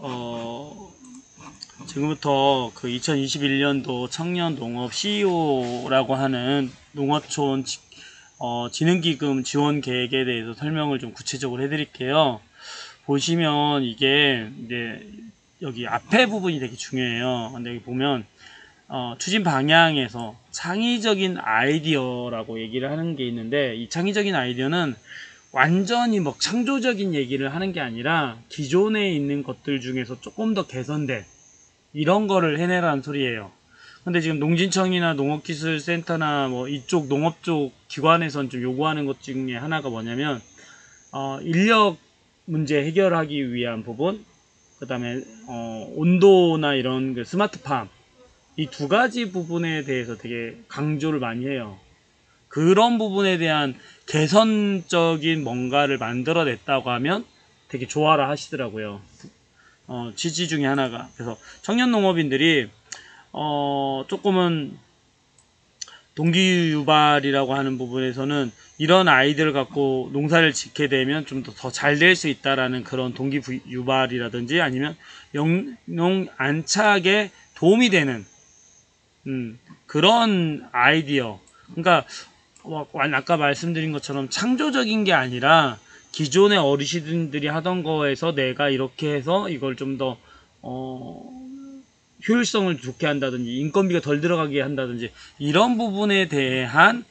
어, 지금부터 그 2021년도 청년 농업 CEO라고 하는 농어촌 지- 어, 진흥기금 지원 계획에 대해서 설명을 좀 구체적으로 해드릴게요. 보시면 이게 이제 여기 앞에 부분이 되게 중요해요. 근데 여기 보면 어, 추진 방향에서 창의적인 아이디어라고 얘기를 하는 게 있는데 이 창의적인 아이디어는 완전히 뭐 창조적인 얘기를 하는 게 아니라 기존에 있는 것들 중에서 조금 더 개선된 이런 거를 해내라는 소리예요. 근데 지금 농진청이나 농업기술센터나 뭐 이쪽 농업 쪽 기관에선 좀 요구하는 것 중에 하나가 뭐냐면 어, 인력 문제 해결하기 위한 부분, 그 다음에 어, 온도나 이런 그 스마트팜 이 두 가지 부분에 대해서 되게 강조를 많이 해요. 그런 부분에 대한 개선적인 뭔가를 만들어냈다고 하면 되게 좋아라 하시더라고요. 어, 취지 중에 하나가. 그래서 청년 농업인들이, 어, 조금은 동기 유발이라고 하는 부분에서는 이런 아이디어를 갖고 농사를 짓게 되면 좀 더 잘 될 수 있다라는 그런 동기 부- 유발이라든지 아니면 영농 안착에 도움이 되는 음, 그런 아이디어. 그러니까 아까 말씀드린 것처럼 창조적인 게 아니라 기존의 어르신들이 하던 거에서 내가 이렇게 해서 이걸 좀더 어, 효율성을 좋게 한다든지 인건비가 덜 들어가게 한다든지 이런 부분에 대한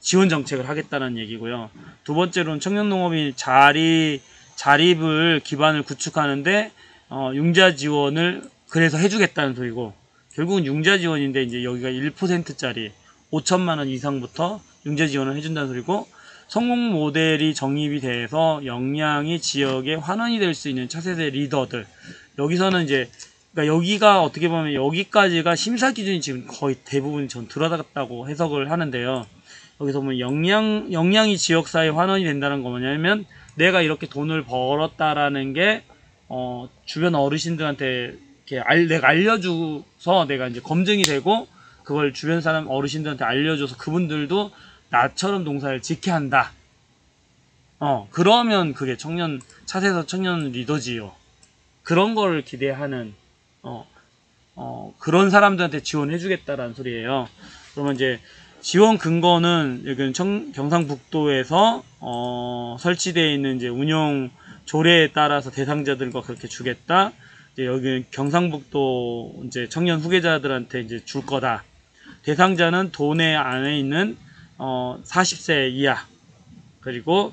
지원 정책을 하겠다는 얘기고요. 두 번째로는 청년 농업인 자리 자립을 기반을 구축하는데 어, 융자 지원을 그래서 해주겠다는 소리고 결국은 융자 지원인데 이제 여기가 1%짜리 5천만 원 이상부터 융자 지원을 해준다는 소리고 성공 모델이 정립이 돼서 역량이 지역에 환원이 될 수 있는 차세대 리더들 여기서는 이제 그러니까 여기가 어떻게 보면 여기까지가 심사 기준이 지금 거의 대부분 전 들어갔다고 해석을 하는데요. 여기서 보면 역량 역량이 지역 사회에 환원이 된다는 거 뭐냐면 내가 이렇게 돈을 벌었다라는 게 어, 주변 어르신들한테 이렇게 알, 내가 알려줘서 내가 이제 검증이 되고 그걸 주변 사람 어르신들한테 알려줘서 그분들도 나처럼 농사를 짓게 한다. 어 그러면 그게 청년 차세서 청년 리더지요. 그런 거를 기대하는 어, 어 그런 사람들한테 지원해주겠다라는 소리예요. 그러면 이제 지원 근거는 여기는 청, 경상북도에서 어, 설치되어 있는 이제 운영 조례에 따라서 대상자들과 그렇게 주겠다. 이제 여기는 경상북도 이제 청년 후계자들한테 이제 줄 거다. 대상자는 도내 안에 있는 어, 40세 이하 그리고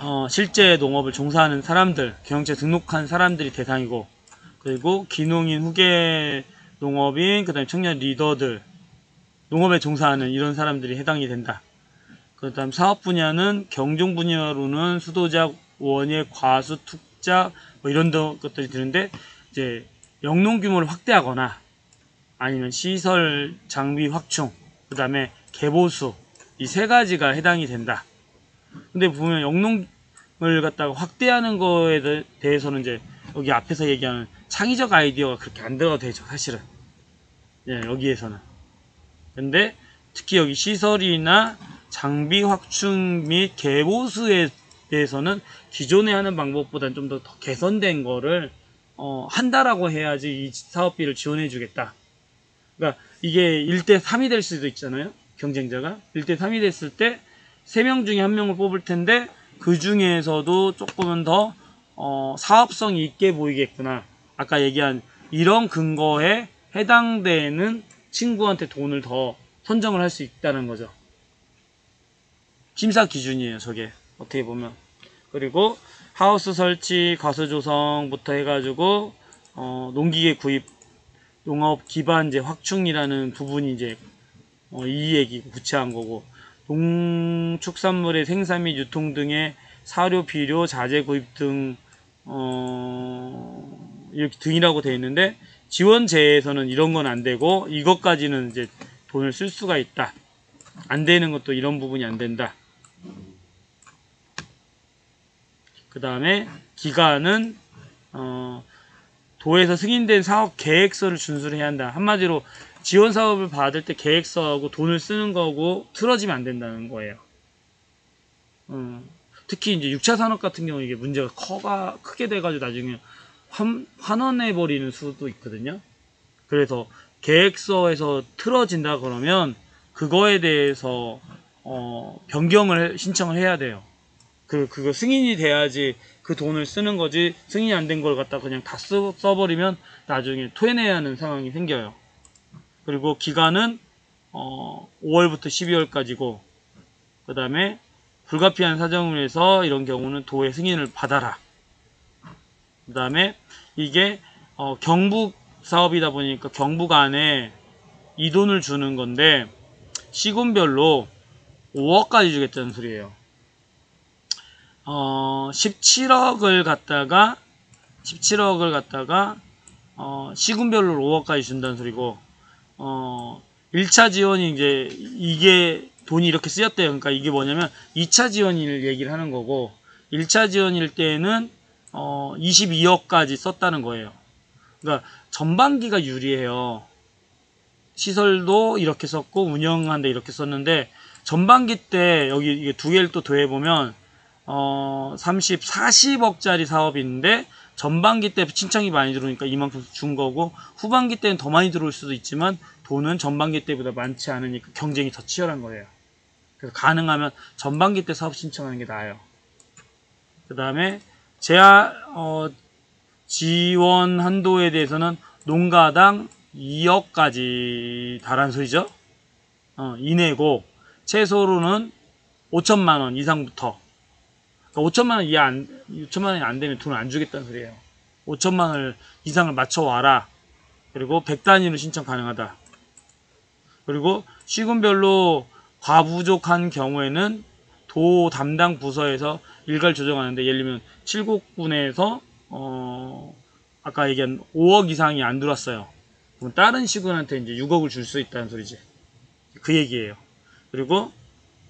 어, 실제 농업을 종사하는 사람들, 경영체 등록한 사람들이 대상이고 그리고 기농인 후계 농업인 그 다음에 청년 리더들 농업에 종사하는 이런 사람들이 해당이 된다. 그 다음 사업 분야는 경종 분야로는 수도작, 원예, 과수, 툭자 뭐 이런 더- 것들이 드는데 이제 영농 규모를 확대하거나 아니면 시설 장비 확충, 그 다음에 개보수 이 세 가지가 해당이 된다. 근데 보면 영농을 갖다가 확대하는 거에 대- 대해서는 이제 여기 앞에서 얘기하는 창의적 아이디어가 그렇게 안 들어도 되죠, 사실은. 예, 여기에서는. 근데 특히 여기 시설이나 장비 확충 및 개보수에 대해서는 기존에 하는 방법보다는 좀 더 개선된 거를 어, 한다라고 해야지 이 사업비를 지원해 주겠다. 그러니까 이게 1대 3이 될 수도 있잖아요. 경쟁자가 1대 3이 됐을 때 3명 중에 1명을 뽑을 텐데 그 중에서도 조금은 더 어, 사업성이 있게 보이겠구나. 아까 얘기한 이런 근거에 해당되는 친구한테 돈을 더 선정을 할 수 있다는 거죠. 심사 기준이에요, 저게. 어떻게 보면. 그리고 하우스 설치, 가수 조성부터 해가지고 어, 농기계 구입, 농업 기반제 확충이라는 부분이 이제 어, 이 얘기 구체한 거고 농축산물의 생산 및 유통 등의 사료, 비료, 자재 구입 등 어, 이렇게 등이라고 되어 있는데 지원 제에서는 이런 건 안 되고 이것까지는 이제 돈을 쓸 수가 있다. 안 되는 것도 이런 부분이 안 된다. 그 다음에 기간은 어, 도에서 승인된 사업 계획서를 준수를 해야 한다. 한마디로 지원 사업을 받을 때 계획서하고 돈을 쓰는 거고 틀어지면 안 된다는 거예요. 음, 특히 이제 6차 산업 같은 경우 이게 문제가 커가 크게 돼가지고 나중에 환, 환원해 버리는 수도 있거든요. 그래서 계획서에서 틀어진다 그러면 그거에 대해서 어, 변경을 해- 신청을 해야 돼요. 그 그거 승인이 돼야지 그 돈을 쓰는 거지 승인이 안 된 걸 갖다 그냥 다 쓰, 써버리면 나중에 토해내야 하는 상황이 생겨요. 그리고 기간은 어, 5월부터 12월까지고 그 다음에 불가피한 사정을 해서 이런 경우는 도의 승인을 받아라. 그 다음에 이게 어, 경북 사업이다 보니까 경북 안에 이 돈을 주는 건데 시군별로 5억까지 주겠다는 소리예요. 어, 17억을 갖다가 17억을 갖다가 어, 시군별로 5억까지 준다는 소리고 어, 1차 지원이 이제 이게 돈이 이렇게 쓰였대요. 그러니까 이게 뭐냐면 2차 지원을 얘기를 하는 거고 1차 지원일 때는 어, 22억까지 썼다는 거예요. 그러니까 전반기가 유리해요. 시설도 이렇게 썼고 운영하는데 이렇게 썼는데 전반기 때 여기 이게 두 개를 또 더해 보면 어 30, 40억짜리 사업인데 전반기 때 신청이 많이 들어오니까 이만큼 준 거고 후반기 때는 더 많이 들어올 수도 있지만 돈은 전반기 때보다 많지 않으니까 경쟁이 더 치열한 거예요. 그래서 가능하면 전반기 때 사업 신청하는 게 나아요. 그 다음에 제한 어, 지원 한도에 대해서는 농가당 2억까지 달한 소리죠. 어, 이내고 최소로는 5천만 원 이상부터 그러니까 5천만 원 이하 안 6천만 원이 안 되면 돈을 안 주겠다는 소리예요. 5천만 원 이상을 맞춰 와라. 그리고 100단위로 신청 가능하다. 그리고 시군별로 과부족한 경우에는 도 담당 부서에서 일괄 조정하는데 예를 들면 칠곡군에서 어 아까 얘기한 5억 이상이 안 들어왔어요. 그럼 다른 시군한테 이제 6억을 줄 수 있다는 소리지. 그 얘기예요. 그리고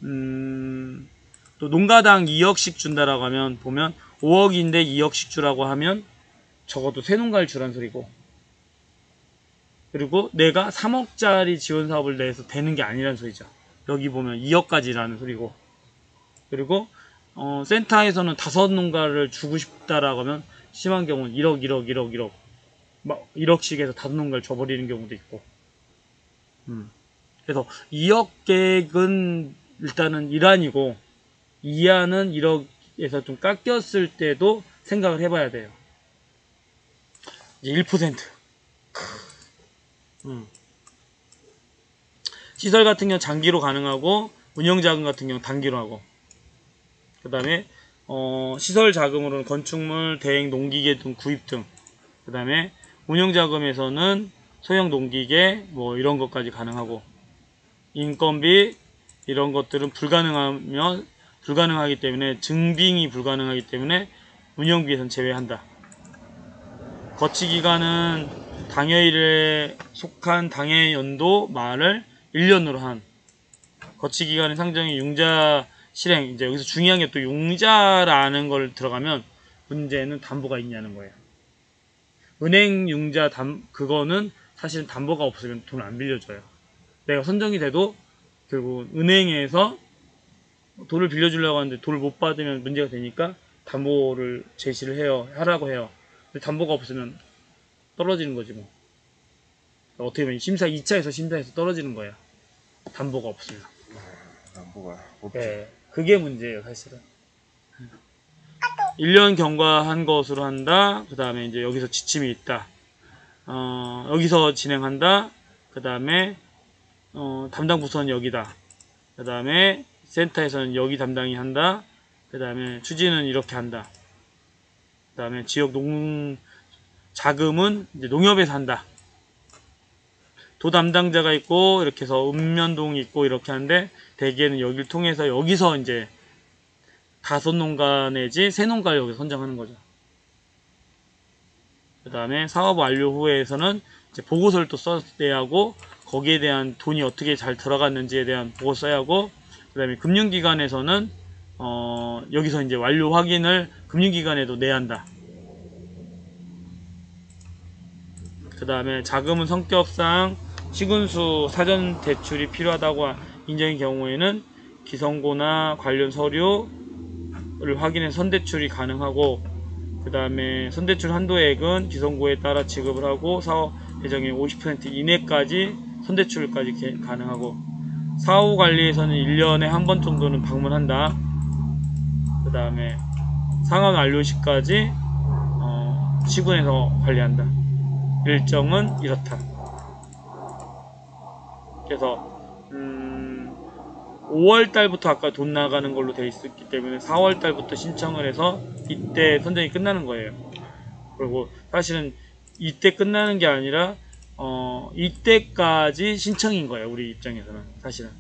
음, 또 농가당 2억씩 준다라고 하면 보면 5억인데 2억씩 주라고 하면 적어도 세 농가를 주란 소리고 그리고 내가 3억짜리 지원 사업을 내서 되는 게 아니란 소리죠. 여기 보면 2억까지라는 소리고 그리고 어, 센터에서는 다섯 농가를 주고 싶다라고 하면 심한 경우는 1억, 1억, 1억, 1억 막 1억씩 해서 다섯 농가를 줘버리는 경우도 있고 음. 그래서 2억 계획은 일단은 일환이고 이하는 1억에서 좀 깎였을 때도 생각을 해봐야 돼요. 이제 1%. 음. 시설 같은 경우 장기로 가능하고 운영 자금 같은 경우 단기로 하고 그 다음에 어, 시설 자금으로는 건축물, 대행, 농기계 등 구입 등. 그 다음에 운영 자금에서는 소형 농기계 뭐 이런 것까지 가능하고 인건비 이런 것들은 불가능하면 불가능하기 때문에 증빙이 불가능하기 때문에 운영비에선 제외한다. 거치 기간은 당해일에 속한 당해 연도 말을 1년으로 한 거치 기간의 상정이 융자 실행 이제 여기서 중요한 게 또 융자라는 걸 들어가면 문제는 담보가 있냐는 거예요. 은행 융자 담 그거는 사실은 담보가 없으면 돈 안 빌려줘요. 내가 선정이 돼도 결국 은행에서 돈을 빌려주려고 하는데 돈을 못 받으면 문제가 되니까 담보를 제시를 해요. 하라고 해요. 근데 담보가 없으면 떨어지는 거지 뭐. 어떻게 보면 심사 2차에서 심사에서 떨어지는 거야. 담보가 없으면. 담보가 없죠. 네, 그게 문제예요, 사실은. 1년 경과한 것으로 한다. 그 다음에 이제 여기서 지침이 있다. 어, 여기서 진행한다. 그 다음에 어, 담당 부서는 여기다. 그 다음에 센터에서는 여기 담당이 한다. 그 다음에 추진은 이렇게 한다. 그 다음에 지역 농 자금은 농협에서 한다. 도 담당자가 있고 이렇게 해서 읍면동이 있고 이렇게 하는데 대개는 여기를 통해서 여기서 이제 다섯 농가 내지 세 농가를 여기서 선정하는 거죠. 그 다음에 사업 완료 후에서는 이제 보고서를 또 써야 하고 거기에 대한 돈이 어떻게 잘 들어갔는지에 대한 보고 써야 하고 그 다음에 금융기관에서는 어 여기서 이제 완료 확인을 금융기관에도 내야 한다. 그 다음에 자금은 성격상 시군수 사전 대출이 필요하다고 인정인 경우에는 기성고나 관련 서류 를 확인해 선대출이 가능하고 그 다음에 선대출 한도액은 기성구에 따라 지급을 하고 사업 배정의 50% 이내까지 선대출까지 개- 가능하고 사후 관리에서는 1년에 한 번 정도는 방문한다. 그 다음에 상황 완료 시까지 어, 시군에서 관리한다. 일정은 이렇다. 그래서 음, 5월 달부터 아까 돈 나가는 걸로 돼 있었기 때문에 4월 달부터 신청을 해서 이때 선정이 끝나는 거예요. 그리고 사실은 이때 끝나는 게 아니라 어, 이때까지 신청인 거예요. 우리 입장에서는 사실은.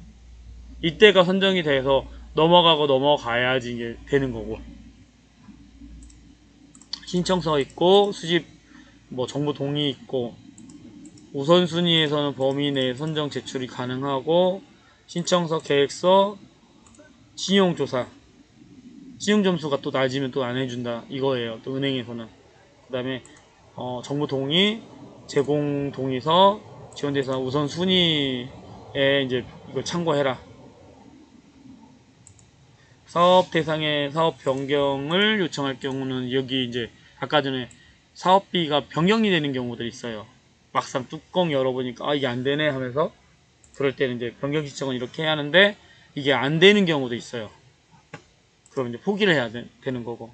이때가 선정이 돼서 넘어가고 넘어가야지 이게 되는 거고. 신청서 있고 수집 뭐 정보 동의 있고 우선순위에서는 범위 내 선정 제출이 가능하고 신청서 계획서 신용조사. 신용점수가 또 낮으면 또 안 해준다 이거예요 또 은행에서는. 그 다음에 어, 정보 동의 제공 동의서 지원 대상 우선 순위에 이제 이거 참고해라 사업 대상의 사업 변경을 요청할 경우는 여기 이제 아까 전에 사업비가 변경이 되는 경우들이 있어요. 막상 뚜껑 열어보니까 아 이게 안 되네 하면서 그럴 때는 이제 변경 신청은 이렇게 해야 하는데 이게 안 되는 경우도 있어요. 그럼 이제 포기를 해야 되, 는 거고.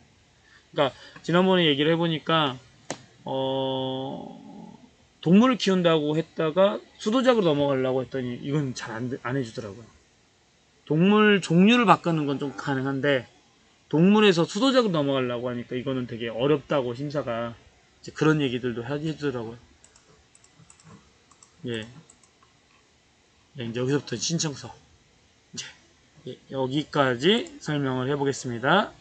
그러니까 지난번에 얘기를 해보니까 어 동물을 키운다고 했다가 수도작으로 넘어가려고 했더니 이건 잘안 안 해주더라고요. 동물 종류를 바꾸는 건 좀 가능한데 동물에서 수도작으로 넘어가려고 하니까 이거는 되게 어렵다고 심사가 그런 얘기들도 해- 해주더라고요. 예. 예, 이제 여기서부터 신청서 이제 예, 여기까지 설명을 해보겠습니다.